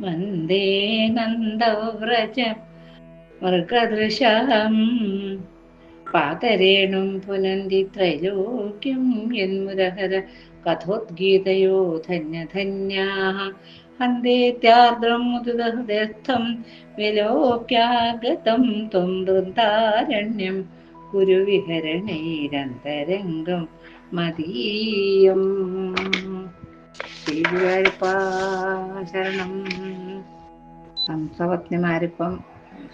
വന്ദേ നന്ദവ്രജ മൃഗദൃശം. പാതരേണും പുനന്തി ത്രൈലോക്യം യന്മുരഹര കഥോദ്ഗീതയോ ധന്യധന്യാ ഹന്തേത്യാർദ്രം മുദിതഹൃദയസ്ഥം വിലോക്യാഗതം ത്വം വൃന്ദാരണ്യം കുരുവിഹരണൈരന്തരംഗം മദീയം ശ്രീഗുരുവായൂരപ്പാ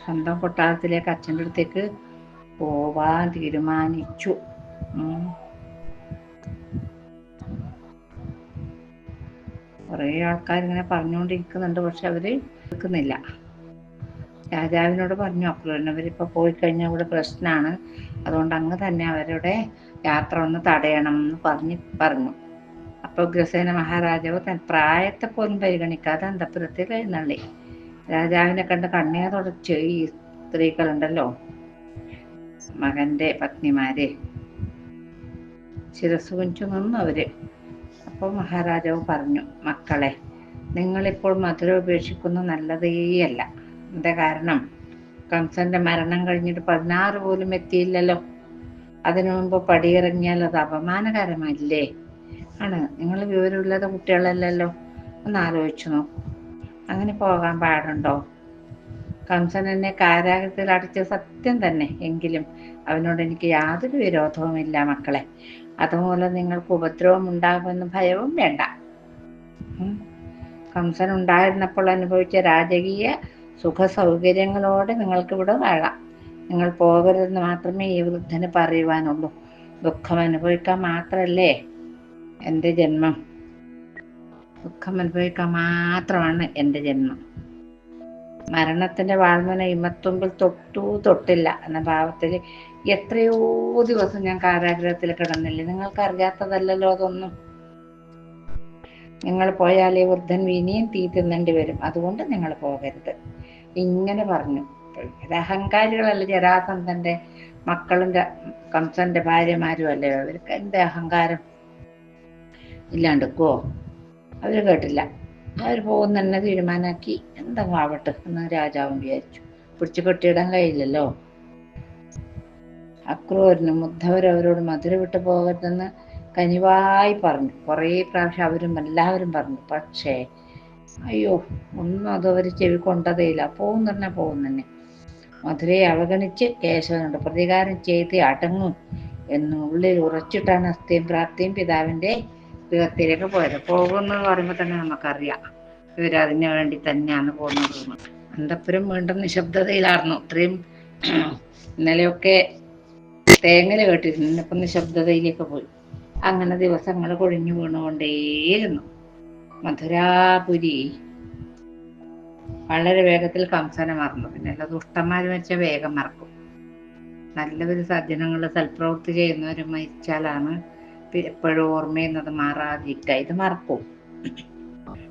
സ്വന്തം കൊട്ടാരത്തിലേക്ക് അച്ഛന്റെ അടുത്തേക്ക് പോവാൻ തീരുമാനിച്ചു. കുറെ ആൾക്കാർ ഇങ്ങനെ പറഞ്ഞുകൊണ്ടിരിക്കുന്നുണ്ട് പക്ഷെ അവർ നിൽക്കുന്നില്ല രാജാവിനോട് പറഞ്ഞു അക്രൂരൻ അവരിപ്പൊ പോയി കഴിഞ്ഞാൽ ഇവിടെ പ്രശ്നമാണ് അതുകൊണ്ട് അങ്ങ് തന്നെ അവരുടെ യാത്ര ഒന്ന് തടയണം എന്ന് പറഞ്ഞ് പറഞ്ഞു. അപ്പൊ ഉഗ്രസേന മഹാരാജാവ് തൻ പ്രായത്തെ പോലും പരിഗണിക്കാതെ അന്തപുരത്തിൽ എഴുന്നള്ളി. രാജാവിനെ കണ്ട് കണ്ണീർ ഈ സ്ത്രീകളുണ്ടല്ലോ. മകന്റെ പത്നിമാരെ. ശിരസ് കുഞ്ചു നിന്നു അവർ. അപ്പോൾ മഹാരാജാവ് പറഞ്ഞു മക്കളെ നിങ്ങളിപ്പോൾ മധുര ഉപേക്ഷിക്കുന്ന നല്ലതേയല്ല എന്താ കാരണം? കംസന്റെ മരണം കഴിഞ്ഞിട്ട് പതിനാറ് പോലും എത്തിയില്ലല്ലോ. അതിനു മുമ്പ് പടിയിറങ്ങിയാൽ അത് അപമാനകരമല്ലേ? ആണ്. നിങ്ങൾ വിവരമില്ലാത്ത കുട്ടികളല്ലല്ലോ. ഒന്ന് ആലോചിച്ചു നോക്കൂ. അങ്ങനെ പോകാൻ പാടുണ്ടോ? കംസൻ എന്നെ കാരാഗ്രഹത്തിൽ അടച്ച സത്യം തന്നെ. എങ്കിലും അവനോട് എനിക്ക് യാതൊരു വിരോധവുമില്ല മക്കളെ. അതുമൂലം നിങ്ങൾക്ക് ഉപദ്രവം ഉണ്ടാകുമെന്ന് ഭയവും വേണ്ട. കംസൻ ഉണ്ടായിരുന്നപ്പോൾ അനുഭവിച്ച രാജകീയ സുഖ സൗകര്യങ്ങളോടെ നിങ്ങൾക്ക് ഇവിടെ വാഴാം. നിങ്ങൾ പോകരുതെന്ന് മാത്രമേ ഈ വൃദ്ധന് പറയുവാനുള്ളൂ. ദുഃഖം അനുഭവിക്കാൻ മാത്രമല്ലേ എന്റെ ജന്മം. ദുഃഖം അനുഭവിക്കാൻ മാത്രമാണ് എന്റെ ജന്മം. മരണത്തിന്റെ വാൾമന ഇമത്തുമ്പിൽ തൊട്ടു തൊട്ടില്ല എന്ന ഭാവത്തിൽ എത്രയോ ദിവസം ഞാൻ കാരാഗ്രഹത്തിൽ കിടന്നില്ല? നിങ്ങൾക്ക് അറിയാത്തതല്ലല്ലോ അതൊന്നും. നിങ്ങൾ പോയാലേ വൃദ്ധൻ ഇനിയും തീ തിന്നേണ്ടി വരും. അതുകൊണ്ട് നിങ്ങൾ പോകരുത്. ഇങ്ങനെ പറഞ്ഞു. അഹങ്കാരികളല്ല ജരാസന്ധന്റെ മക്കളും കംസന്റെ ഭാര്യമാരും അല്ലേ അവർക്ക് എന്ത് അഹങ്കാരം? ഇല്ലാണ്ടിക്കുവോ? അവർ കേട്ടില്ല. അവർ പോകുന്ന തന്നെ തീരുമാനാക്കി. എന്താ ആവട്ടെ എന്ന് രാജാവും വിചാരിച്ചു. പിടിച്ചു കെട്ടിയിടാൻ കഴിയില്ലല്ലോ. അക്രൂരനും മുദ്ധവരവരോട് മധുര വിട്ടു പോകരുതെന്ന് കനിവായി പറഞ്ഞു. കുറേ പ്രാവശ്യം അവരും എല്ലാവരും പറഞ്ഞു. പക്ഷേ അയ്യോ ഒന്നും അത് അവർ ചെവി കൊണ്ടതേയില്ല. പോകും തന്നെ പോകും തന്നെ. മധുരയെ അവഗണിച്ച് കേശവനോട് പ്രതികാരം ചെയ്ത് അടങ്ങും. എന്നുള്ളിൽ ഉറച്ചിട്ടാണ് അസ്ഥിയും പ്രാപ്തിയും പിതാവിന്റെ ഗൃഹത്തിലേക്ക് പോയത്. പോകുന്നത് പറയുമ്പോൾ തന്നെ നമുക്കറിയാം. ഇവരതിന് വേണ്ടി തന്നെയാണ് പോകുന്നത്. അന്തപ്പുരം വീണ്ടും നിശബ്ദതയിലായിരുന്നു. ഇത്രയും ഇന്നലെയൊക്കെ തേങ്ങൽ കേട്ടിരുന്നു. ഇന്നിപ്പം നിശബ്ദതയിലേക്ക് പോയി. അങ്ങനെ ദിവസങ്ങൾ കൊഴിഞ്ഞു വീണുകൊണ്ടേയിരുന്നു. മധുരാപുരി. വളരെ വേഗത്തിൽ കംസനെ മറന്നു. പിന്നെ എല്ലാ ദുഷ്ടന്മാര് വെച്ച വേഗം മറക്കും. നല്ലൊരു സജ്ജനങ്ങൾ സൽപ്രവൃത്തി ചെയ്യുന്നവർ മരിച്ചാലാണ് എപ്പോഴും അത് മാറാതിരിക്കുക ഇത് മറക്കും.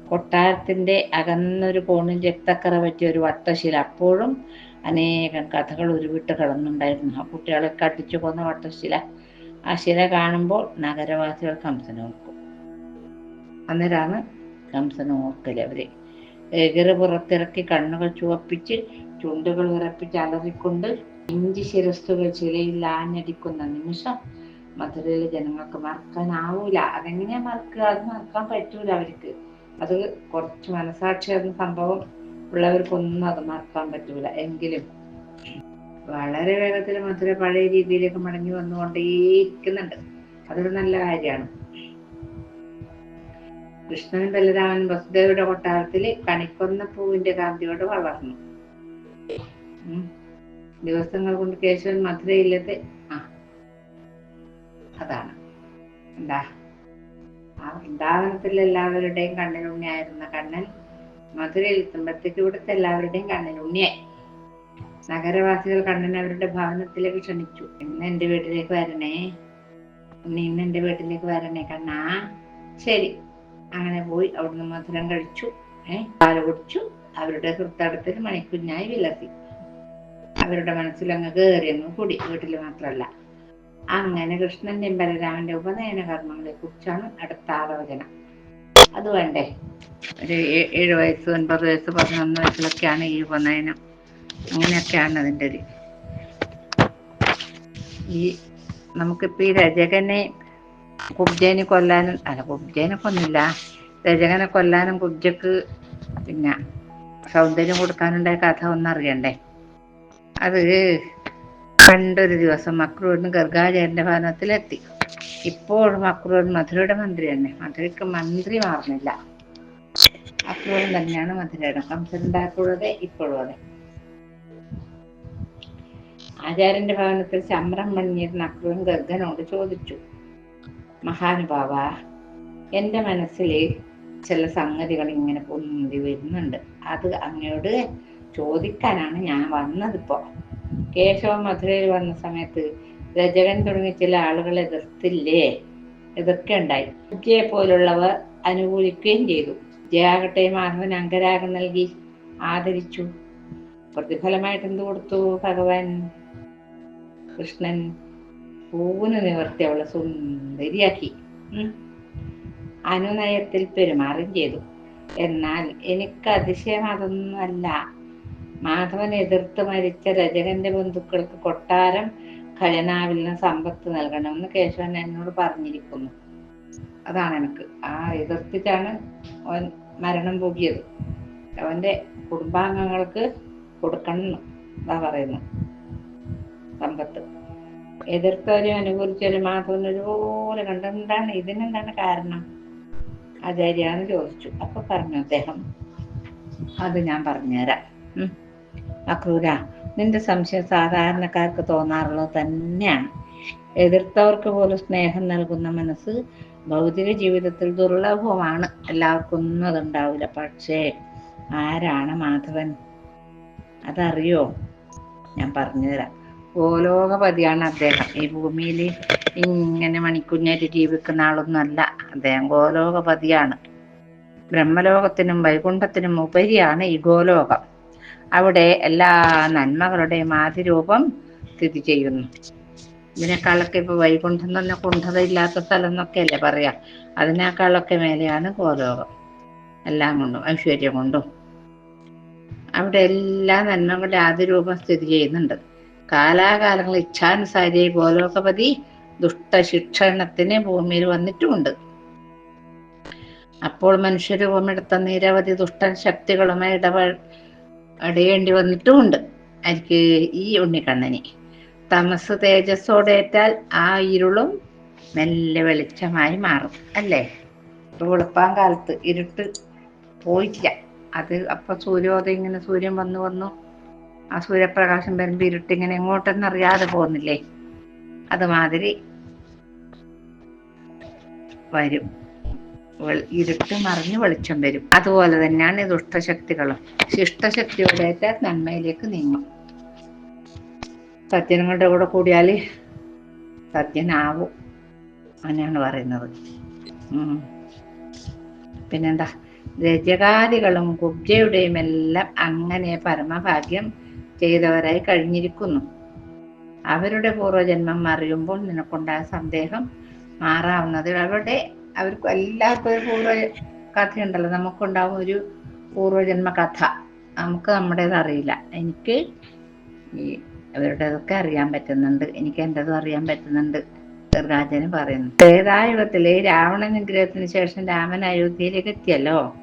കൊട്ടാരത്തിന്റെ അകന്നൊരു കോണിൽ രക്തക്കറ പറ്റിയ ഒരു വട്ടശീല. അപ്പോഴും അനേകം കഥകൾ ഉരുവിട്ട് കിടന്നുണ്ടായിരുന്നു. ആ കുട്ടികളെ കടിച്ചു കൊന്ന വട്ടശില. ആ ശില കാണുമ്പോൾ നഗരവാസികൾ കംസനെ ഓർക്കും. അന്നേരമാണ് കംസനെ ഓർക്കൽ അവർ. എകിറ് പുറത്തിറക്കി കണ്ണുകൾ ചുവപ്പിച്ച് ചുണ്ടുകൾ വിറപ്പിച്ച് അലറിക്കൊണ്ട് ഇഞ്ചി ശിരസ്തുകൾ ചിലയിൽ ആഞ്ഞടിക്കുന്ന നിമിഷം മധുരയിലെ ജനങ്ങൾക്ക് മറക്കാനാവൂല. അതെങ്ങനെയാ മറക്കുക? അത് മറക്കാൻ പറ്റൂല അവർക്ക്. അത് കുറച്ച് മനസാക്ഷിയാകുന്ന സംഭവം ഉള്ളവർക്കൊന്നും അത് മറക്കാൻ പറ്റൂല. എങ്കിലും വളരെ വേഗത്തിൽ മധുര പഴയ രീതിയിലേക്ക് മടങ്ങി വന്നുകൊണ്ടേയിരിക്കുന്നുണ്ട്. അതൊരു നല്ല കാര്യമാണ്. കൃഷ്ണനും ബലരാമനും വസുദേവയുടെ കൊട്ടാരത്തിൽ കണിക്കൊന്ന പൂവിന്റെ കാന്തിയോട് വളർന്നു. ദിവസങ്ങൾ കൊണ്ട് കേശവൻ മധുരയിലെത്തി ആ അതാണ്. എന്താ? ആ വൃന്ദാവനത്തിൽ എല്ലാവരുടെയും കണ്ണിലുണ്ണിയായിരുന്ന കണ്ണൻ മധുരയിൽ എത്തുമ്പോഴത്തേക്ക് ഇവിടുത്തെ എല്ലാവരുടെയും കണ്ണിലുണ്ണിയായി നഗരവാസികൾ കണ്ണൻ അവരുടെ ഭവനത്തിലേക്ക് ക്ഷണിച്ചു. ഇന്ന് എന്റെ വീട്ടിലേക്ക് വരണേ. ഉണ്ണി ഇന്ന് എന്റെ വീട്ടിലേക്ക് വരണേ കണ്ണാ. ശരി. അങ്ങനെ പോയി അവിടുന്ന് മധുരം കഴിച്ചു. ഏഹ് പാൽ കുടിച്ചു. അവരുടെ ഹൃത്തടത്തിൽ മണിക്കുഞ്ഞായി വിലസി. അവരുടെ മനസ്സിൽ അങ്ങ് കയറിയങ്ങ് കൂടി. വീട്ടിൽ മാത്രമല്ല അങ്ങനെ കൃഷ്ണന്റെയും ബലരാമന്റെ ഉപനയന കർമ്മങ്ങളെ കുറിച്ചാണ് അടുത്ത ആലോചന. അത് വേണ്ടേ? ഒരു ഏഴ് വയസ്സ് ഒൻപത് വയസ്സ് പതിനൊന്ന് വയസ്സിലൊക്കെയാണ് ഈ ഉപനയനം. അങ്ങനെയൊക്കെയാണ് അതിന്റെ ഒരു ഈ നമുക്കിപ്പോൾ ഈ രചകനെ കുബ്ജേനെ കൊല്ലാനും അല്ല കുബ്ജേനെ കൊന്നില്ല. രചകനെ കൊല്ലാനും കുബ്ജക്ക് പിന്നെ സൗന്ദര്യം കൊടുക്കാനുണ്ടായ കഥ ഒന്നറിയണ്ടേ? അത് പണ്ടൊരു ദിവസം മക്രൂരിന് ഗർഗാചാര്യന്റെ ഭവനത്തിലെത്തി. ഇപ്പോൾ മക്രൂർ മധുരയുടെ മന്ത്രി തന്നെ. മധുരയ്ക്ക് മന്ത്രി മാറുന്നില്ല. അക്രൂരൻ തന്നെയാണ് മധുരയുടെ കംസനുണ്ടാക്കുള്ളത് ഇപ്പോഴും അതെ. ആചാര്യന്റെ ഭവനത്തിൽ ചമ്രം മണിഞ്ഞിരുന്ന അക്രൂരൻ ഗർഗനോട് ചോദിച്ചു മഹാനുഭാവ എന്റെ മനസ്സിൽ ചില സംഗതികൾ ഇങ്ങനെ പൊന്തി വരുന്നുണ്ട്. അത് അങ്ങയോട് ചോദിക്കാനാണ് ഞാൻ വന്നതിപ്പോ കേശവ മധുരയിൽ വന്ന സമയത്ത് രചകൻ തുടങ്ങി ചില ആളുകൾ എതിർത്തില്ലേ? എതിർക്കുണ്ടായി വിദ്യയെ പോലുള്ളവർ അനുകൂലിക്കുകയും ചെയ്തു. ജയാകട്ടെ മാധവൻ അംഗരാഗം നൽകി. ആദരിച്ചു. പ്രതിഫലമായിട്ട് എന്ത് കൊടുത്തു ഭഗവാൻ? കൃഷ്ണൻ പൂവിന് നിവർത്തി അവളെ സുന്ദരിയാക്കി. അനുനയത്തിൽ പെരുമാറുകയും ചെയ്തു. എന്നാൽ എനിക്ക് അതിശയം അതൊന്നുമല്ല. മാധവൻ എതിർത്ത് മരിച്ച രജകന്റെ ബന്ധുക്കൾക്ക് കൊട്ടാരം ഖജനാവിൽ നിന്ന് സമ്പത്ത് നൽകണമെന്ന് കേശവൻ എന്നോട് പറഞ്ഞിരിക്കുന്നു. അതാണ് എനിക്ക് ആ എതിർത്തിട്ടാണ് അവൻ മരണം പോകിയത് അവന്റെ കുടുംബാംഗങ്ങൾക്ക് കൊടുക്കണം എന്നാ പറയുന്നു സമ്പത്ത്. എതിർത്തവരെയും അനുകൂലിച്ചവരും മാധവൻ ഒരുപോലെ കണ്ടെന്താണ് ഇതിനെന്താണ് കാരണം? ആചാര്യാന്ന് ചോദിച്ചു. അപ്പൊ പറഞ്ഞു അദ്ദേഹം. അത് ഞാൻ പറഞ്ഞുതരാം. അക്രൂര. നിന്റെ സംശയം സാധാരണക്കാർക്ക് തോന്നാറുള്ളത് തന്നെയാണ്. എതിർത്തവർക്ക് പോലും സ്നേഹം നൽകുന്ന മനസ്സ് ഭൗതിക ജീവിതത്തിൽ ദുർലഭമാണ്. എല്ലാവർക്കും ഒന്നും അതുണ്ടാവില്ല. പക്ഷേ ആരാണ് മാധവൻ? അതറിയോ? ഞാൻ പറഞ്ഞുതരാം. ഗോലോകപതിയാണ് അദ്ദേഹം. ഈ ഭൂമിയിൽ ഇങ്ങനെ മണിക്കുഞ്ഞായിട്ട് ജീവിക്കുന്ന ആളൊന്നുമല്ല. അദ്ദേഹം ഗോലോകപതിയാണ്. ബ്രഹ്മലോകത്തിനും വൈകുണ്ഠത്തിനും ഉപരിയാണ് ഈ ഗോലോകം. അവിടെ എല്ലാ നന്മകളുടെയും ആദിരൂപം സ്ഥിതി ചെയ്യുന്നു. ഇതിനേക്കാളൊക്കെ ഇപ്പൊ വൈകുണ്ഠം തന്നെ കുണ്ഠത ഇല്ലാത്ത സ്ഥലം എന്നൊക്കെ അല്ലേ പറയാ. അതിനേക്കാളൊക്കെ മേലെയാണ് ഗോലോകം. എല്ലാം കൊണ്ടും ഐശ്വര്യം കൊണ്ടും. അവിടെ എല്ലാ നന്മകളുടെ ആദിരൂപം സ്ഥിതി ചെയ്യുന്നുണ്ട്. കാലാകാലങ്ങൾ ഇച്ഛാനുസാരി ഗോലോകപതി ദുഷ്ടശിക്ഷണത്തിന് ഭൂമിയിൽ വന്നിട്ടുമുണ്ട്. അപ്പോൾ മനുഷ്യരൂപമെടുത്ത നിരവധി ദുഷ്ടൻ ശക്തികളുമായി ഇടപെ ഇടയേണ്ടി വന്നിട്ടുമുണ്ട്. എനിക്ക് ഈ ഉണ്ണിക്കണ്ണനെ. തമസ് തേജസ്സോടേറ്റാൽ ആ ഇരുളും നല്ല വെളിച്ചമായി മാറും അല്ലേ? വെളുപ്പാൻ കാലത്ത് ഇരുട്ട് പോയിട്ടില്ല. അത് അപ്പൊ സൂര്യോദയം ഇങ്ങനെ സൂര്യൻ വന്നു വന്നു ആ സൂര്യപ്രകാശം വരുമ്പോ ഇരുട്ട് ഇങ്ങനെ എങ്ങോട്ടെന്ന് അറിയാതെ പോകുന്നില്ലേ? അതുമാതിരി വരും. ഇരുട്ട് മറിഞ്ഞ് വെളിച്ചം വരും. അതുപോലെ തന്നെയാണ് ദുഷ്ടശക്തികളും. ശിഷ്ടശക്തിയുടെ നന്മയിലേക്ക് നീങ്ങും. സത്യങ്ങളുടെ കൂടെ കൂടിയാൽ? സത്യനാവും. അങ്ങനെയാണ് പറയുന്നത്. പിന്നെന്താ? രജകാദികളും കുബ്ജയുടെയും എല്ലാം അങ്ങനെ പരമഭാഗ്യം ചെയ്തവരായി കഴിഞ്ഞിരിക്കുന്നു. അവരുടെ പൂർവജന്മം അറിയുമ്പോൾ നിനക്കുണ്ടായ സന്ദേഹം മാറാവുന്നത് അവരുടെ അവർക്ക് എല്ലാവർക്കും ഒരു പൂർവ കഥയുണ്ടല്ലോ. നമുക്കുണ്ടാവും ഒരു പൂർവജന്മ കഥ നമുക്ക് നമ്മുടേത് അറിയില്ല. എനിക്ക് ഈ അവരുടേതൊക്കെ അറിയാൻ പറ്റുന്നുണ്ട്. എനിക്ക് എന്റെതും അറിയാൻ പറ്റുന്നുണ്ട് ദീർഘാചാര്യൻ പറയുന്നു. ത്രേതായുഗത്തിലെ രാവണ നിഗ്രഹത്തിന് ശേഷം രാമൻ അയോധ്യയിലേക്ക് എത്തിയല്ലോ.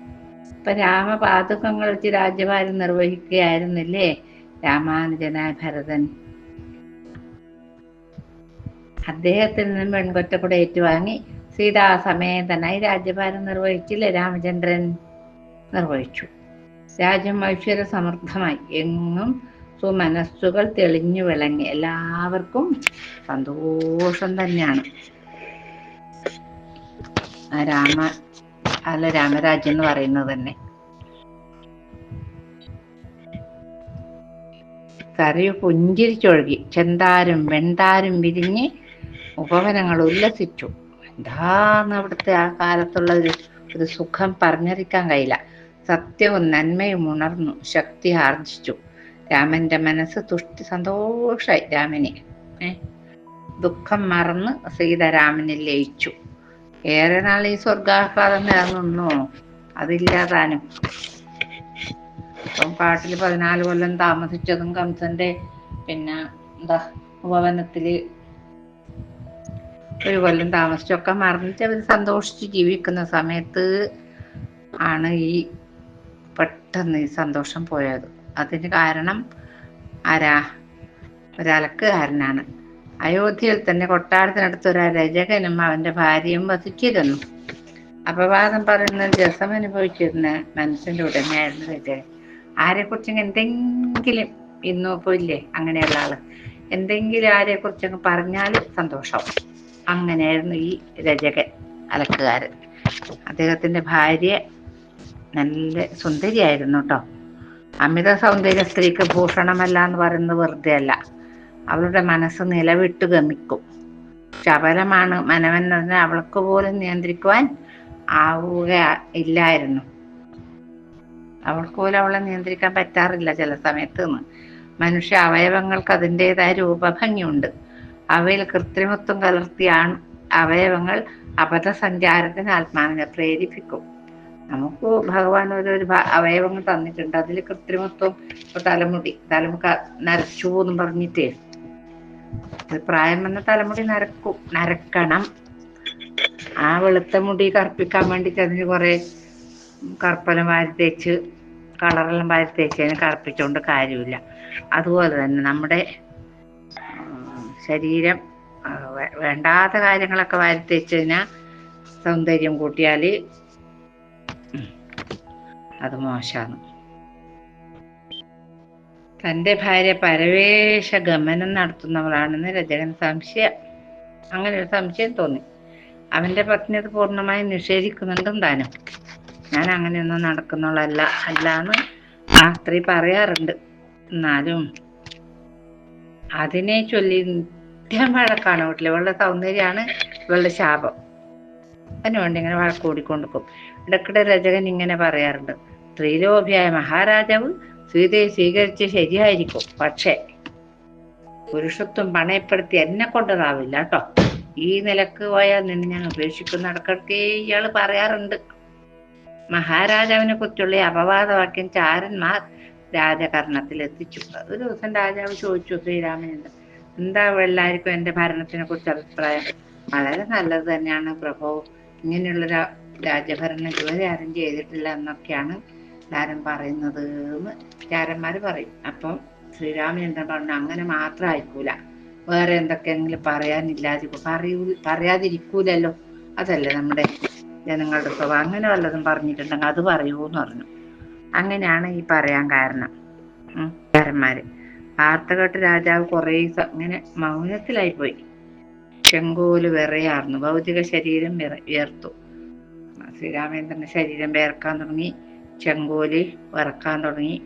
ഇപ്പൊ രാമപാതുകങ്ങൾ വെച്ച് രാജ്യഭാരം നിർവഹിക്കുകയായിരുന്നില്ലേ രാമാനുജനായ ഭരതൻ? അദ്ദേഹത്തിൽ നിന്നും പെൺകൊറ്റക്കൂടെ ഏറ്റുവാങ്ങി സീതാസമേതനായി രാജ്യഭാരം നിർവഹിച്ചില്ലേ? രാമചന്ദ്രൻ നിർവഹിച്ചു. രാജ്യം ഐശ്വര്യ സമൃദ്ധമായി എങ്ങും സുമനസ്സുകൾ തെളിഞ്ഞു വിളങ്ങി. എല്ലാവർക്കും സന്തോഷം തന്നെയാണ്. രാമ അല്ല രാമരാജ്യം എന്ന് പറയുന്നത് തന്നെ. കരയു പുഞ്ചിരിച്ചൊഴുകി ചെന്താരും വെണ്ടാരും വിരിഞ്ഞ് ഉപവനങ്ങൾ ഉല്ലസിച്ചു. എന്താന്ന് അവിടുത്തെ ആ കാലത്തുള്ള ഒരു ഒരു സുഖം പറഞ്ഞറിയിക്കാൻ കഴിയില്ല. സത്യവും നന്മയും ഉണർന്നു ശക്തി ആർജിച്ചു. രാമന്റെ മനസ്സ് തുഷ്ടി സന്തോഷായി രാമനെ. ദുഃഖം മറന്ന് സീത രാമനെ ലയിച്ചു. ഏറെ നാൾ ഈ സ്വർഗാഹ്ലാദം നിലനിന്നു? അതില്ലാതാനും. ഇപ്പം കാട്ടിൽ പതിനാല് കൊല്ലം താമസിച്ചതും കംസന്റെ പിന്നെ എന്താ ഉപവനത്തിൽ ഒരു കൊല്ലം താമസിച്ചൊക്കെ മറന്നിട്ട് അവർ സന്തോഷിച്ച് ജീവിക്കുന്ന സമയത്ത് ആണ് ഈ പെട്ടെന്ന് ഈ സന്തോഷം പോയത്. അതിന് കാരണം ആരാ? ഒരലക്കുകാരനാണ്. അയോധ്യയിൽ തന്നെ കൊട്ടാരത്തിനടുത്ത് ഒരു രചകനും അവന്റെ ഭാര്യയും വസിച്ചിരുന്നു. അപവാദം പറയുന്ന രസം അനുഭവിച്ചിരുന്ന മനസ്സിന്റെ ഉടമയായിരുന്നു രചകൻ ആരെക്കുറിച്ചും എന്തെങ്കിലും ഇന്നോ ഇല്ലേ അങ്ങനെയുള്ള ആൾ. എന്തെങ്കിലും ആരെക്കുറിച്ചൊക്കെ പറഞ്ഞാൽ സന്തോഷം അങ്ങനെയായിരുന്നു ഈ രചകൻ അലക്കുകാരൻ അദ്ദേഹത്തിന്റെ ഭാര്യ നല്ല സുന്ദരിയായിരുന്നു കേട്ടോ അമിത സൗന്ദര്യ സ്ത്രീക്ക് ഭൂഷണമല്ല എന്ന് പറയുന്നത് വെറുതെ അല്ല അവളുടെ മനസ്സ് നിലവിട്ട് ഗമിക്കും. ശബലമാണ് മനവെന്നതിനെ അവൾക്ക് പോലും നിയന്ത്രിക്കുവാൻ ആവുക ഇല്ലായിരുന്നു. അവൾക്ക് പോലും അവളെ നിയന്ത്രിക്കാൻ പറ്റാറില്ല ചില സമയത്ത് മനുഷ്യ അവയവങ്ങൾക്ക് അതിന്റെതായ രൂപഭംഗിയുണ്ട്. അവയിൽ കൃത്രിമത്വം കലർത്തിയാണ് അവയവങ്ങൾ അബദ്ധസഞ്ചാരത്തിന് ആത്മാവിനെ പ്രേരിപ്പിക്കും. നമുക്ക് ഭഗവാൻ ഒരു അവയവങ്ങൾ തന്നിട്ടുണ്ട്. അതിൽ കൃത്രിമത്വം ഇപ്പൊ തലമുടി തലമുക്ക നരച്ചു എന്ന് പറഞ്ഞിട്ടേ. പ്രായം വന്ന തലമുടി നരക്കും നരക്കണം. ആ വെളുത്ത മുടി കറുപ്പിക്കാൻ വേണ്ടിട്ട് അതിന് കുറെ കറുപ്പലം വാരി തേച്ച് കളറെല്ലാം വാരി തേച്ച് അതിനെ കറുപ്പിച്ചുകൊണ്ട് കാര്യമില്ല. അതുപോലെ തന്നെ നമ്മുടെ ശരീരം വേണ്ടാത്ത കാര്യങ്ങളൊക്കെ വരുത്തി തേച്ച് കഴിഞ്ഞാൽ സൗന്ദര്യം കൂട്ടിയാൽ അത് മോശമാണ് തന്റെ ഭാര്യ പരവേശ ഗമനം നടത്തുന്നവളാണെന്ന് രചകൻ സംശയം. അങ്ങനെ ഒരു സംശയം തോന്നി. അവന്റെ പത്നി അത് പൂർണമായും നിഷേധിക്കുന്നുണ്ടും താനും. ഞാൻ അങ്ങനെയൊന്നും നടക്കുന്നുള്ളല്ല അല്ലാന്ന് ആ സ്ത്രീ പറയാറുണ്ട്. എന്നാലും അതിനെ ചൊല്ലി നിത്യം വഴക്കാണ് വീട്ടിൽ ഇവളുടെ സൗന്ദര്യമാണ് ഇവളുടെ ശാപം. അതിനുവേണ്ടി ഇങ്ങനെ വഴക്ക് കൂടിക്കൊണ്ടിരിക്കും ഇടക്കിടെ രചകൻ ഇങ്ങനെ പറയാറുണ്ട്. സ്ത്രീലോഭിയായ മഹാരാജാവ് സീതയെ സ്വീകരിച്ച് ശരിയായിരിക്കും. പക്ഷേ പുരുഷത്വം പണയപ്പെടുത്തി എന്നെ കൊണ്ടതാവില്ല കേട്ടോ. ഈ നിലയ്ക്ക് പോയാൽ നിന്നെ ഞാൻ ഉപേക്ഷിക്കുന്ന ഇടക്കിടക്ക് ഇയാൾ പറയാറുണ്ട്. മഹാരാജാവിനെ കുറിച്ചുള്ള അപവാദവാക്യം ചാരന്മാർ രാജകർണത്തിൽ എത്തിച്ചു ഒരു ദിവസം രാജാവ് ചോദിച്ചു ശ്രീരാമനോട് എന്താ എല്ലാവർക്കും എന്റെ ഭരണത്തിനെ കുറിച്ച് അഭിപ്രായം? വളരെ നല്ലത് തന്നെയാണ് പ്രഭു. ഇങ്ങനെയുള്ള രാജഭരണം ഇതുവരെ ആരും ചെയ്തിട്ടില്ല എന്നൊക്കെയാണ് എല്ലാവരും പറയുന്നത് എന്ന് ചാരന്മാർ പറയും. അപ്പം എന്താ പറഞ്ഞു അങ്ങനെ മാത്രം ആയിക്കൂല. വേറെ എന്തൊക്കെയെങ്കിലും പറയാനില്ലാതിരിക്കും പറയൂ പറയാതിരിക്കൂലല്ലോ. അതല്ലേ നമ്മുടെ ജനങ്ങളുടെ സ്വഭാവം. അങ്ങനെ വല്ലതും പറഞ്ഞിട്ടുണ്ടെങ്കിൽ അത് പറയൂ എന്ന് പറഞ്ഞു. അങ്ങനെയാണ് ഈ പറയാൻ കാരണം. കാരന്മാര്. ആർത്തകട്ട് രാജാവ് കുറേ ഇങ്ങനെ മൗനത്തിലായി പോയി ചെങ്കോൽ വിറയാർന്നു. ഭൗതിക ശരീരം വിയർത്തു. ശ്രീരാമേന്ദ്രന്റെ ശരീരം വേർക്കാൻ തുടങ്ങി. ചെങ്കോൽ വിറക്കാൻ തുടങ്ങി.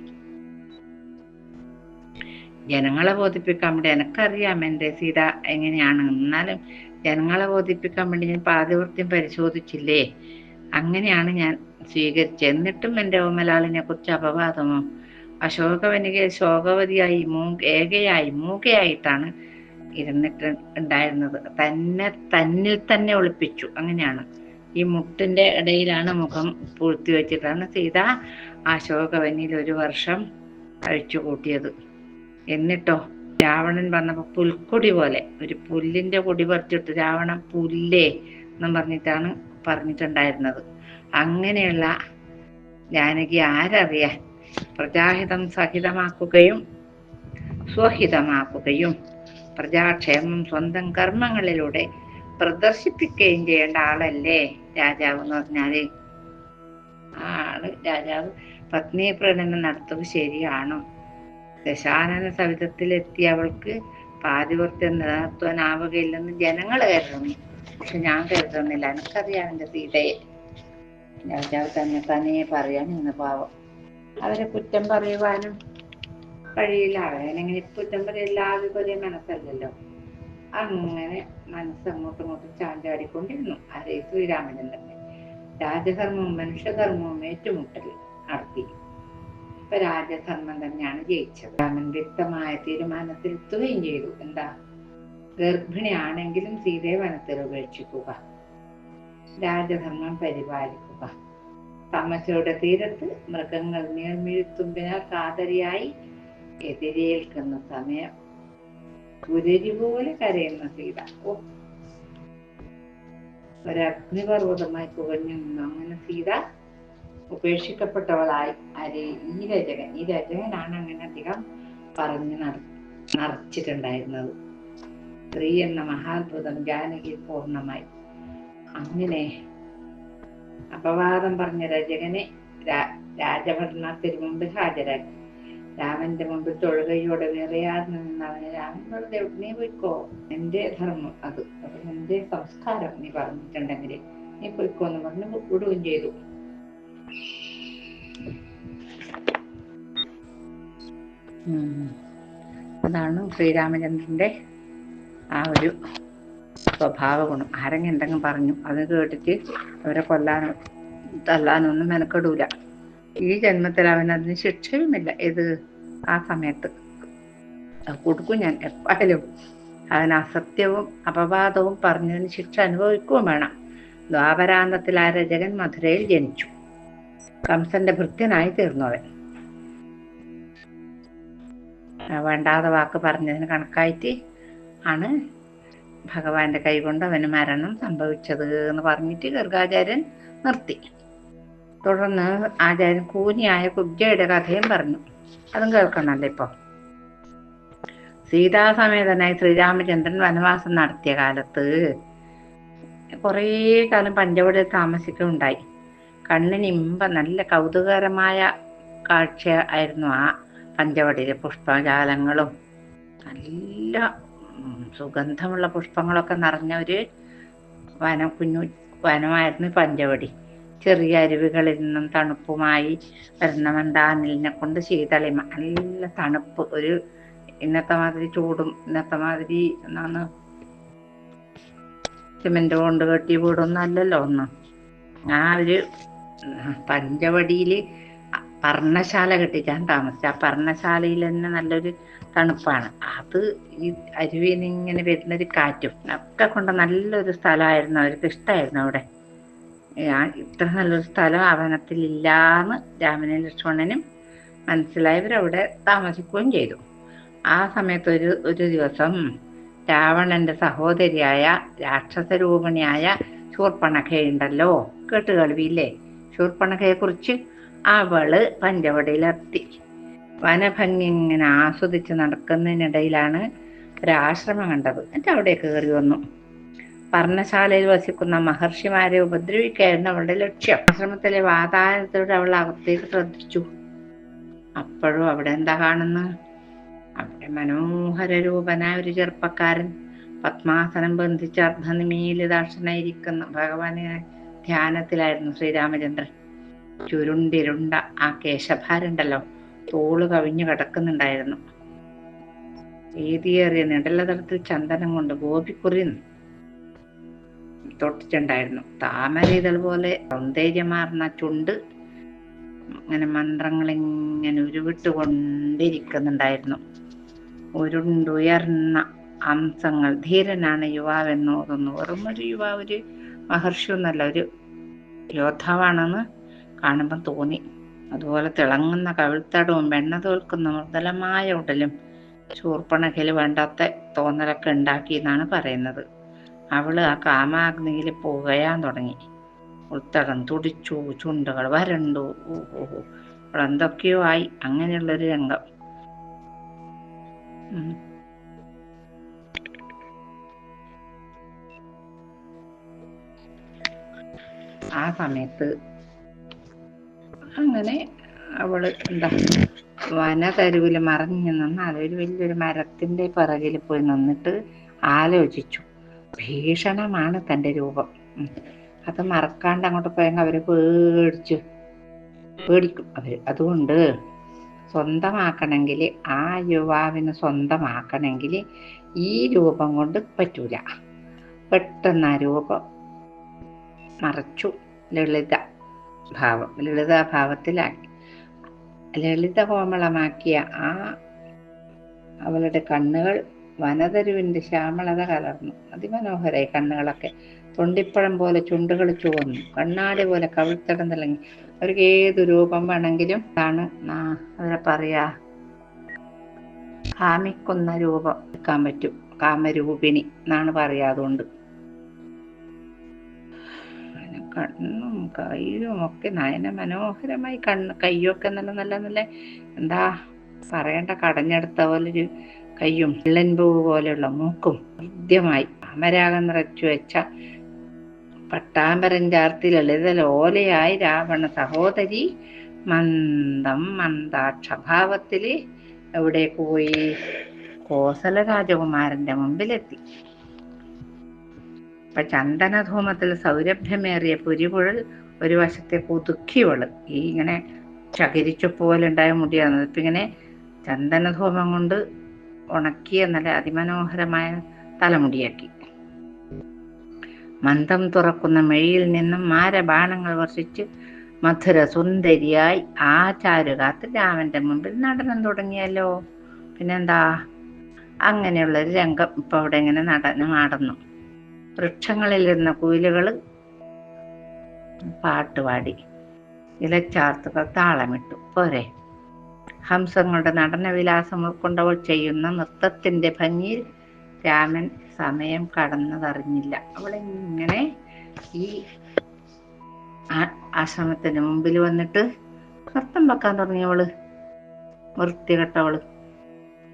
ജനങ്ങളെ ബോധിപ്പിക്കാൻ വേണ്ടി എനിക്കറിയാം എന്റെ സീത എങ്ങനെയാണ്. എന്നാലും ജനങ്ങളെ ബോധിപ്പിക്കാൻ വേണ്ടി ഞാൻ പാതിവൃത്യം പരിശോധിച്ചില്ലേ? അങ്ങനെയാണ് ഞാൻ സ്വീകരിച്ചത് എന്നിട്ടും എന്റെ ഓമലാളിനെ കുറിച്ച് അപവാദമോ? അശോകവനിക ശോകവതിയായി മൂ ഏകയായി മൂകയായിട്ടാണ് ഇരുന്നിട്ട് ഉണ്ടായിരുന്നത്. തന്നെ തന്നിൽ തന്നെ ഒളിപ്പിച്ചു. അങ്ങനെയാണ്. ഈ മുട്ടിന്റെ ഇടയിലാണ് മുഖം പൂഴ്ത്തി വെച്ചിട്ടാണ് സീത അശോകവനിയിൽ ഒരു വർഷം കഴിച്ചു കൂട്ടിയത് എന്നിട്ടോ? രാവണൻ വന്നപ്പോൾ പുൽക്കൊടി പോലെ ഒരു പുല്ലിന്റെ കൊടി പറിച്ചിട്ട് രാവണൻ പുല്ലേ എന്നും പറഞ്ഞിട്ടാണ് പറഞ്ഞിട്ടുണ്ടായിരുന്നത്. അങ്ങനെയുള്ള ജാനകി ആരറിയാൻ പ്രജാഹിതം സഹിതമാക്കുകയും സ്വഹിതമാക്കുകയും പ്രജാക്ഷേമം സ്വന്തം കർമ്മങ്ങളിലൂടെ പ്രദർശിപ്പിക്കുകയും ചെയ്യേണ്ട ആളല്ലേ രാജാവ് എന്ന് പറഞ്ഞാൽ? ആ ആൾ രാജാവ് പത്നി പ്രണനം നടത്തുക ശരിയാണോ? ദശാനന സവിധത്തിലെത്തി അവൾക്ക് പാതിവൃത്യം നിലനിർത്തുവാനാവുകയില്ലെന്ന് ജനങ്ങൾ കരുതുന്നു. പക്ഷെ ഞാൻ കരുതുന്നില്ല. എനിക്കറിയാം എന്റെ സീതയെ. രാജാവ് തന്നെ തന്നെ പറയാൻ നിന്ന് പാവം. അവരെ കുറ്റം പറയുവാനും കഴിയില്ല. അവരെങ്ങനെ കുറ്റം പറയില്ലാതെ ഒരേ മനസ്സല്ലല്ലോ. അങ്ങനെ മനസ്സ് അങ്ങോട്ടും ഇങ്ങോട്ടും ചാഞ്ചാടിക്കൊണ്ടിരുന്നു. അതേ ശ്രീരാമനും തന്നെ. രാജധർമ്മവും മനുഷ്യധർമ്മവും ഏറ്റുമുട്ടൽ നടത്തി. ഇപ്പൊ രാജധർമ്മം തന്നെയാണ് ജയിച്ചത്. രാമൻ വ്യക്തമായ തീരുമാനത്തിലെത്തുകയും ചെയ്തു. എന്താ? ഗർഭിണിയാണെങ്കിലും സീതയെ വനത്തിൽ ഉപേക്ഷിക്കുക. രാജധർമ്മം പരിപാലിക്കുക. തമശയുടെ തീരത്ത് മൃഗങ്ങൾ നീർമിഴുത്തുമ്പിനാൽ കാതരിയായി എതിരേൽക്കുന്ന സമയം. പുരരി പോലെ കരയുന്ന സീത. ഒരഗ്നിപർവതമായി പുകഞ്ഞു അങ്ങനെ സീത ഉപേക്ഷിക്കപ്പെട്ടവളായി. അരെ ഈ രചകൻ ഈ രചകനാണ് അങ്ങനെ അധികം പറഞ്ഞു നട നിറച്ചിട്ടുണ്ടായിരുന്നത് സ്ത്രീ എന്ന മഹാത്ഭുതം ജാനകി പൂർണമായി. അങ്ങനെ അപവാദം പറഞ്ഞ രചകനെ രാ- രാജഭരണത്തിന് മുമ്പിൽ ഹാജരാക്കി. രാമന്റെ മുമ്പിൽ തൊഴുകയോടെ വേറെയാതെ നിന്നവനെ രാമൻ വെറുതെ നീ പോയിക്കോ. എന്റെ ധർമ്മം അത്. അപ്പൊ എന്റെ സംസ്കാരം നീ പറഞ്ഞിട്ടുണ്ടെങ്കിൽ നീ പോയിക്കോ എന്ന് പറഞ്ഞ് വിടുകയും ചെയ്തു. അതാണ് ശ്രീരാമചന്ദ്രന്റെ ആ ഒരു സ്വഭാവ ഗുണം ആരെങ്കിലും എന്തെങ്കിലും പറഞ്ഞു അത് കേട്ടിട്ട് അവരെ കൊല്ലാനോ തല്ലാനോ ഒന്നും മെനക്കെടൂല. ഈ ജന്മത്തിൽ അവൻ അതിന് ശിക്ഷയുമില്ല. ഇത് ആ സമയത്ത്. കൊടുക്കും ഞാൻ എപ്പോഴും അവൻ അസത്യവും അപവാദവും പറഞ്ഞതിന് ശിക്ഷ അനുഭവിക്കുകയും വേണം. ദ്വാപരാന്തത്തിൽ ആ രചകൻ മധുരയിൽ ജനിച്ചു. കംസന്റെ ഭൃത്യനായി തീർന്നു അവൻ. വേണ്ടാതെ വാക്ക് പറഞ്ഞതിന് കണക്കായിട്ട് ആണ് ഭഗവാന്റെ കൈകൊണ്ട് അവന് മരണം സംഭവിച്ചത് എന്ന് പറഞ്ഞിട്ട് ഗർഗാചാര്യൻ നിർത്തി. തുടർന്ന് ആചാര്യൻ കൂനിയായ കുബ്ജയുടെ കഥയും പറഞ്ഞു. അതും കേൾക്കണല്ലോ ഇപ്പൊ. സീതാസമേതനായി ശ്രീരാമചന്ദ്രൻ വനവാസം നടത്തിയ കാലത്ത് കുറേ കാലം പഞ്ചവടി താമസിക്കുകയുണ്ടായി കണ്ണിന് ഇമ്പ നല്ല കൗതുകകരമായ കാഴ്ച ആയിരുന്നു ആ പഞ്ചവടിയിലെ പുഷ്പജാലങ്ങളും. നല്ല സുഗന്ധമുള്ള പുഷ്പങ്ങളൊക്കെ നിറഞ്ഞ ഒരു വനം കുഞ്ഞു വനമായിരുന്നു പഞ്ചവടി. ചെറിയ അരുവികളിൽ നിന്നും തണുപ്പുമായി വരുന്ന മന്ദാനിലിനെ കൊണ്ട് ശീതളിമ. നല്ല തണുപ്പ്. ഒരു ഇന്നത്തെ മാതിരി ചൂടും ഇന്നത്തെ മാതിരി എന്നാണ് സിമെന്റ് കൊണ്ട് കെട്ടി വീടൊന്നും അല്ലല്ലോ ഒന്ന്. ആ ഒരു പഞ്ചവടിയിൽ പർണശാല കെട്ടിക്കാൻ താമസിച്ച. ആ പർണശാലയിൽ തന്നെ നല്ലൊരു തണുപ്പാണ്. അത് ഈ അരുവിയിൽ ഇങ്ങനെ വരുന്നൊരു കാറ്റും ഒക്കെ കൊണ്ട് നല്ലൊരു സ്ഥലമായിരുന്നു. അവർക്ക് ഇഷ്ടമായിരുന്നു അവിടെ. ഇത്ര നല്ലൊരു സ്ഥലം അവനത്തിൽ വനത്തിൽ ഇല്ലാന്ന് രാമനും ലക്ഷ്മണനും മനസ്സിലായവർ അവിടെ താമസിക്കുകയും ചെയ്തു. ആ സമയത്ത് ഒരു ഒരു ദിവസം രാവണന്റെ സഹോദരിയായ രാക്ഷസരൂപിണിയായ ശൂർപ്പണഖയുണ്ടല്ലോ കേട്ട് കേൾവിയില്ലേ ശൂർപ്പണഖയെ കുറിച്ച് അവൾ പഞ്ചവടിയിലെത്തി. വനഭംഗി ഇങ്ങനെ ആസ്വദിച്ച് നടക്കുന്നതിനിടയിലാണ് ഒരാശ്രമം കണ്ടത്. എന്നിട്ട് അവിടെ കയറി വന്നു. പർണശാലയിൽ വസിക്കുന്ന മഹർഷിമാരെ ഉപദ്രവിക്കായിരുന്നു അവളുടെ ലക്ഷ്യം. ആശ്രമത്തിലെ വാതായനത്തോട് അവൾ അകത്തേക്ക് ശ്രദ്ധിച്ചു. അപ്പോഴും അവിടെ എന്താ കാണുന്നു? അവിടെ മനോഹര രൂപനായ ഒരു ചെറുപ്പക്കാരൻ പത്മാസനം ബന്ധിച്ച് അർദ്ധനിമീലിതാക്ഷനായിരിക്കുന്ന ഭഗവാനെ ധ്യാനത്തിലായിരുന്നു ശ്രീരാമചന്ദ്രൻ. ചുരുണ്ടിരുണ്ട ആ കേശഭാരുണ്ടല്ലോ. തോൾ കവിഞ്ഞു കിടക്കുന്നുണ്ടായിരുന്നു. ഏതിയേറിയ നിടലതടത്തിൽ ചന്ദനം കൊണ്ട് ഗോപിക്കുറി തൊട്ടിട്ടുണ്ടായിരുന്നു. താമര ഇതൾ പോലെ സൗന്ദര്യമാർന്ന ചുണ്ട് അങ്ങനെ മന്ത്രങ്ങൾ ഇങ്ങനെ ഉരുവിട്ട് കൊണ്ടിരിക്കുന്നുണ്ടായിരുന്നു ഉരുണ്ടുയർന്ന അംശങ്ങൾ. ധീരനാണ് യുവാവെന്ന് തോന്നുന്നു വെറും ഒരു യുവാവ് ഒരു മഹർഷി ഒന്നല്ല ഒരു യോദ്ധാവാണെന്ന് കാണുമ്പോൾ തോന്നി. അതുപോലെ തിളങ്ങുന്ന കവിൾത്തടവും വെണ്ണ തോൽക്കുന്ന മൃദുലമായ ഉടലും ചൂർപ്പണകിൽ വേണ്ടാത്ത തോന്നലൊക്കെ ഉണ്ടാക്കി എന്നാണ് പറയുന്നത്. അവൾ ആ കാമാഗ്നിയിൽ പുകയാൻ തുടങ്ങി. ഉൾത്തടം തുടിച്ചു ചുണ്ടുകൾ വരണ്ടു. അവൾ എന്തൊക്കെയോ ആയി. അങ്ങനെയുള്ളൊരു രംഗം. ആ സമയത്ത് അങ്ങനെ അവൾ എന്താ വനതരുവിൽ മറഞ്ഞു നിന്ന് അതൊരു വലിയൊരു മരത്തിന്റെ പിറകിൽ പോയി നിന്നിട്ട് ആലോചിച്ചു. ഭീഷണമാണ് തന്റെ രൂപം. അത് മറക്കാണ്ട് അങ്ങോട്ട് പോയെങ്കിൽ അവർ പേടിച്ചു പേടിക്കും. അവർ അതുകൊണ്ട് സ്വന്തമാക്കണമെങ്കിൽ ആ യുവാവിന് സ്വന്തമാക്കണമെങ്കിൽ ഈ രൂപം കൊണ്ട് പറ്റൂല. പെട്ടെന്ന് ആ രൂപം മറച്ചു. ലളിത. ഭാവം ലളിതാഭാവത്തിലാക്കി. ലളിത കോമളമാക്കിയ ആ അവളുടെ കണ്ണുകൾ വനതരുവിന്റെ ശ്യാമളത കലർന്നു. അതിമനോഹരായി കണ്ണുകളൊക്കെ തൊണ്ടിപ്പഴം പോലെ ചുണ്ടുകൾ ചുവന്നു. കണ്ണാടി പോലെ കവിൾത്തടം തിളങ്ങി. അവർക്ക് ഏത് രൂപം വേണമെങ്കിലും ആണ് അവരെ പറയാ. കാമിക്കുന്ന രൂപം എടുക്കാൻ പറ്റും. കാമരൂപിണി എന്നാണ് പറയാ അതുകൊണ്ട്. അങ്ങനെ കണ്ണും കയ്യും ഒക്കെ നയന മനോഹരമായി കണ്ണ് കയ്യൊക്കെ നല്ല നല്ല നല്ല എന്താ പറയണ്ട കടഞ്ഞെടുത്ത പോലൊരു കയ്യും വെള്ളൻപൂ പോലെയുള്ള മൂക്കും ഹൃദ്യമായി അമരാഗം നിറച്ചു വെച്ച പട്ടാമ്പരൻ ചാർത്തി ലളിത ലോലയായി രാവണ സഹോദരി മന്ദം മന്ദാക്ഷഭാവത്തിൽ എവിടെ പോയി? കോസല രാജകുമാരന്റെ മുമ്പിലെത്തി. ഇപ്പൊ ചന്ദനധൂമത്തിൽ സൗരഭ്യമേറിയ പുരിപുഴൽ ഒരു വശത്തെ പുതുക്കിയവൾ ഈ ഇങ്ങനെ ചകിരിച്ചു പോലെ ഉണ്ടായ മുടിയാണ് ഇപ്പൊ ഇങ്ങനെ ചന്ദനധൂമം കൊണ്ട് ഉണക്കിയ നല്ല അതിമനോഹരമായ തലമുടിയാക്കി. മന്ദം തുറക്കുന്ന മെഴിയിൽ നിന്നും മാരബാണങ്ങൾ വർഷിച്ച് മധുര സുന്ദരിയായി ആ ചാരുകാത്ത് രാമന്റെ മുമ്പിൽ നടനം തുടങ്ങിയല്ലോ. പിന്നെന്താ? അങ്ങനെയുള്ളൊരു രംഗം ഇപ്പൊ അവിടെ ഇങ്ങനെ നടനമാടുന്നു. വൃക്ഷങ്ങളിൽ ഇരുന്ന കുയിലുകൾ പാട്ടുപാടി ഇലച്ചാർത്തുകൾ താളമിട്ടു. പോരെ. ഹംസങ്ങളുടെ നടനവിലാസം ഉൾക്കൊണ്ടവൾ ചെയ്യുന്ന നൃത്തത്തിന്റെ ഭംഗിയിൽ രാമൻ സമയം കടന്നതറിഞ്ഞില്ല. അവളിങ്ങനെ ഈ ആശ്രമത്തിന് മുമ്പിൽ വന്നിട്ട് നൃത്തം വെക്കാൻ തുടങ്ങിയവൾ. വൃത്തികെട്ടവൾ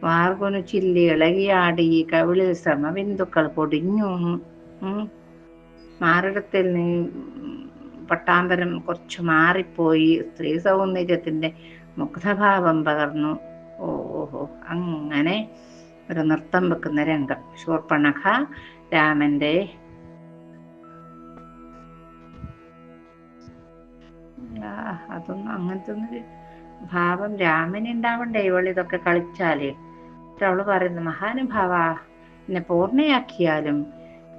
വാർഗുനു ചില്ലി ഇളകിയാടി കവിളിൽ ശ്രമ ബിന്ദുക്കൾ പൊടിഞ്ഞു. മാറിടത്തിൽ നീ പട്ടാമ്പരം കുറച്ച് മാറിപ്പോയി. സ്ത്രീ സൗന്ദര്യത്തിന്റെ മുഗ്ധഭാവം പകർന്നു. ഓഹോ അങ്ങനെ ഒരു നൃത്തം വെക്കുന്ന രംഗം. ശൂർപ്പണഖ രാമന്റെ അതൊന്നും അങ്ങനത്തെ ഒന്നൊരു ഭാവം രാമന് ഉണ്ടാവണ്ടേ? ഇവൾ ഇതൊക്കെ കളിച്ചാൽ. അവൾ പറയുന്നു മഹാനുഭാവ എന്നെ പൂർണയാക്കിയാലും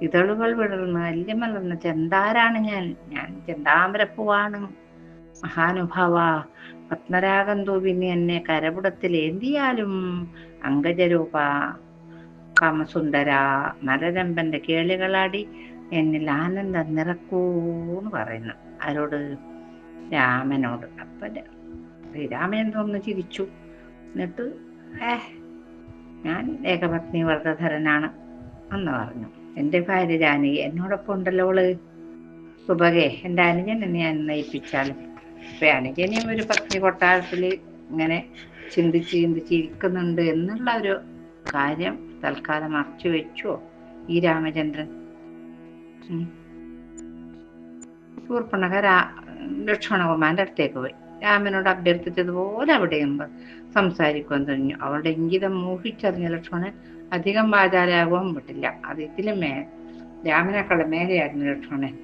ഇതളുകൾ വിടർന്ന് അല്യമലർന്ന ചെന്താരാണ് ഞാൻ? ഞാൻ ചെന്താമരപ്പൂവാണ്. മഹാനുഭാവ പത്മരാഗം തൂവിനി എന്നെ കരപുടത്തിൽ ഏന്തിയാലും അങ്കജരൂപ കാമസുന്ദര മലരമ്പന്റെ കേളികളാടി എന്നിൽ ആനന്ദം നിറക്കൂന്ന് പറയുന്നു. ആരോട്? രാമനോട്. അപ്പൊ ശ്രീരാമൻ ഒന്ന് ചിരിച്ചു. എന്നിട്ട് ഏഹ് ഞാൻ ഏകപത്നി വ്രതധരനാണ് എന്ന് പറഞ്ഞു. എന്റെ ഭാര്യ ജാനകി എന്നോടൊപ്പം ഉണ്ടല്ലോ അവൾ? സുഭകെ എന്റെ അനുജനെ ഞാൻ നയിപ്പിച്ചാലും ഇപ്പൊ അനുജനെയും ഒരു പത്നി കൊട്ടാരത്തിൽ ഇങ്ങനെ ചിന്തിച്ച് ചിന്തിച്ച് ഇരിക്കുന്നുണ്ട് എന്നുള്ള ഒരു കാര്യം തൽക്കാലം മറച്ചു വെച്ചോ ഈ രാമചന്ദ്രൻ. ശൂർപ്പണക രാ ലക്ഷ്മണകുമാരന്റെ അടുത്തേക്ക് പോയി. രാമനോട് അഭ്യർത്ഥിച്ചതുപോലെ അവിടെയും സംസാരിക്കുവാൻ തുടങ്ങി. അവളുടെ ഇംഗിതം മോഹിച്ചറിഞ്ഞ ലക്ഷ്മണൻ അധികം വാചാലാകുവാൻ പറ്റില്ല. അത് ഇതിലും മേ രാമനേക്കാളും മേലെയായിരുന്നു ലക്ഷ്മണൻ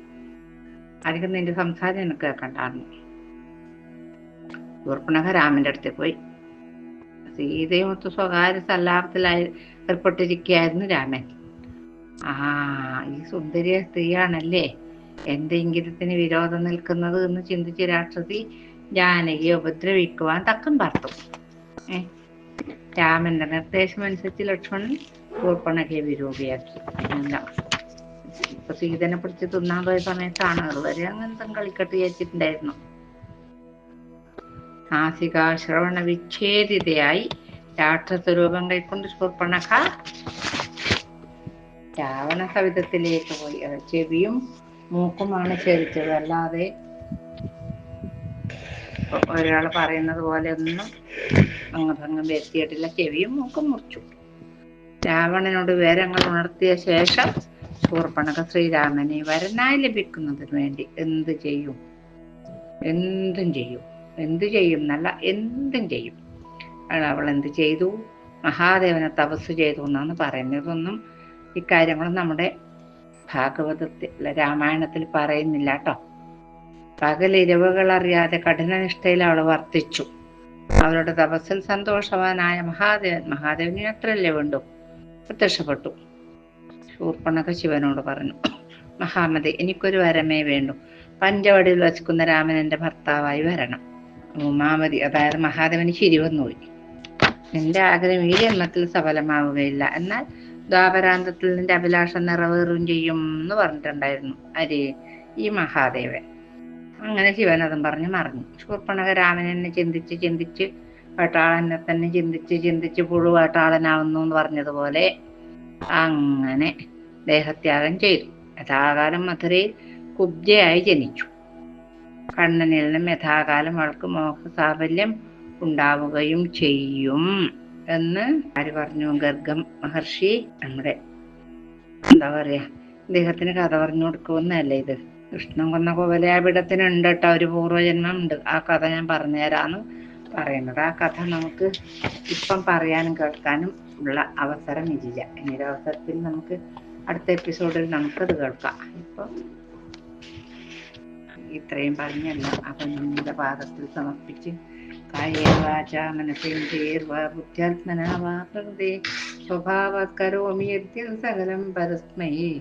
അധികം നിന്റെ സംസാരം എനിക്ക് കേൾക്കണ്ടായിരുന്നു. ശൂർപ്പണക രാമന്റെ അടുത്ത് പോയി. സീതയുമൊത്ത് സ്വകാര്യ സല്ലാപത്തിലായി ഏർപ്പെട്ടിരിക്കുകയായിരുന്നു രാമൻ. ആ ഈ സുന്ദരിയ സ്ത്രീയാണല്ലേ? എന്റെ ഇംഗിതത്തിന് വിരോധം നിൽക്കുന്നത് എന്ന് ചിന്തിച്ച് രാക്ഷസി ജാനകിയെ ഉപദ്രവിക്കുവാൻ തക്കം പാർത്തു. ഏ രാമന്റെ നിർദ്ദേശം അനുസരിച്ച് ലക്ഷ്മണൻ ശൂർപ്പണഖയെ വിരൂപിയാക്കി ഇപ്പൊ സീതനെ പിടിച്ച് തിന്നാൻ പോയ സമയത്താണ് അതുവരെ അങ്ങനത്തെ കളിക്കട്ട് വിചാരിച്ചിട്ടുണ്ടായിരുന്നു. നാസിക വിച്ഛേദിതയായി രാക്ഷസ രൂപം കൈക്കൊണ്ട് ശൂർപ്പണഖ രാവണ സവിധത്തിലേക്ക് പോയി. ചെവിയും മൂക്കുമാണ് ഛേദിച്ചത്. അല്ലാതെ ഒരാൾ പറയുന്നത് പോലെ ഒന്നും അംഗഭംഗം വരുത്തിയിട്ടില്ല ചെവിയും മൂക്കും മുറിച്ചു. രാവണനോട് വിവരങ്ങൾ ഉണർത്തിയ ശേഷം ശൂർപ്പണക ശ്രീരാമനെ വരനായി ലഭിക്കുന്നതിന് വേണ്ടി എന്ത് ചെയ്യും? എന്തും ചെയ്യും. എന്ത് ചെയ്യും എന്നല്ല എന്തും ചെയ്യും. അവൾ എന്ത് ചെയ്തു? മഹാദേവനെ തപസ് ചെയ്തു എന്നാണ് പറയുന്നതൊന്നും ഇക്കാര്യങ്ങൾ നമ്മുടെ ഭാഗവതത്തിൽ രാമായണത്തിൽ പറയുന്നില്ല കേട്ടോ. പകലിരവുകൾ അറിയാതെ കഠിനനിഷ്ഠയിൽ അവൾ വർത്തിച്ചു. അവളുടെ തപസ്സിൽ സന്തോഷവാനായ മഹാദേവൻ മഹാദേവന് അത്രയല്ലേ വേണ്ടു? പ്രത്യക്ഷപ്പെട്ടു. ശൂർപ്പണക ശിവനോട് പറഞ്ഞു. മഹാമതി എനിക്കൊരു വരമേ വേണ്ടു. പഞ്ചവടിയിൽ വസിക്കുന്ന രാമൻ എന്റെ ഭർത്താവായി വരണം. ഉമാമതി അതായത് മഹാദേവന് ചിരി വന്നുപോയി നിന്റെ ആഗ്രഹം ഈ ജന്മത്തിൽ സഫലമാവുകയില്ല. എന്നാൽ ദ്വാപരാന്തത്തിൽ നിന്റെ അഭിലാഷം നിറവേറും ചെയ്യും എന്ന് പറഞ്ഞിട്ടുണ്ടായിരുന്നു. അരേ ഈ മഹാദേവൻ. അങ്ങനെ ശിവൻ അതും പറഞ്ഞ് മറിഞ്ഞു. ശൂർപ്പണക രാമനെന്നെ ചിന്തിച്ച് ചിന്തിച്ച് വേട്ടാളനെ തന്നെ ചിന്തിച്ച് ചിന്തിച്ച് പുഴു വേട്ടാളനാവുന്നു എന്ന് പറഞ്ഞതുപോലെ അങ്ങനെ ദേഹത്യാഗം ചെയ്തു. യഥാകാലം മധുരയിൽ കുബ്ജയായി ജനിച്ചു. കണ്ണനിൽ നിന്നും യഥാകാലം അവൾക്ക് മോഹസാഫല്യം ഉണ്ടാവുകയും ചെയ്യും എന്ന് ആര് പറഞ്ഞു? ഗർഗം മഹർഷി നമ്മുടെ എന്താ പറയാ അദ്ദേഹത്തിന് കഥ പറഞ്ഞു കൊടുക്കുമെന്നല്ലേ ഇത്? കൃഷ്ണൻ കൊന്ന കോവലയാപിടത്തിനുണ്ട് കേട്ടോ ഒരു പൂർവജന്മം ഉണ്ട് ആ കഥ ഞാൻ പറഞ്ഞുതരാന്ന് പറയുന്നത്. ആ കഥ നമുക്ക് ഇപ്പം പറയാനും കേൾക്കാനും ഉള്ള അവസരം ഇല്ല. ഇനി ഒരു അവസരത്തിൽ നമുക്ക് അടുത്ത എപ്പിസോഡിൽ നമുക്കത് കേൾക്കാം. ഇപ്പം ഇത്രയും പറഞ്ഞല്ല. അപ്പം നമ്മുടെ പാദത്തിൽ സമർപ്പിച്ച് കായേ വാച മനസേന്ദ്രിയേർവാ ബുദ്ധ്യാത്മനാ വാ പ്രകൃതി സ്വഭാവാത് കരോമി സകലം പരസ്മൈ.